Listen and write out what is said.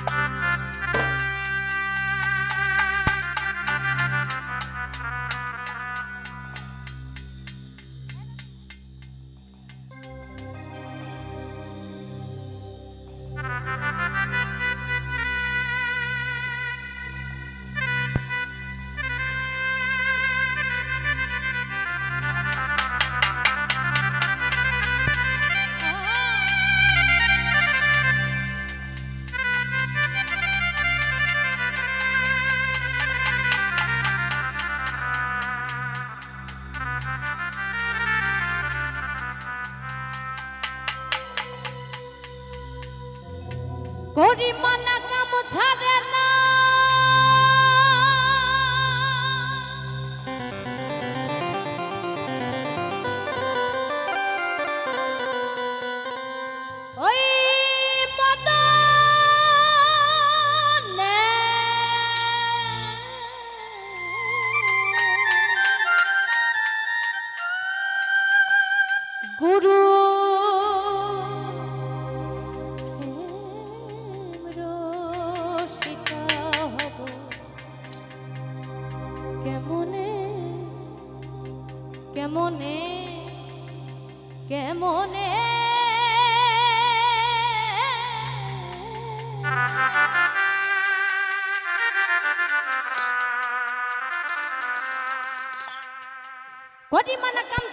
Bye. কেমনে? কেমনে? কেমনে? করি মানা কাম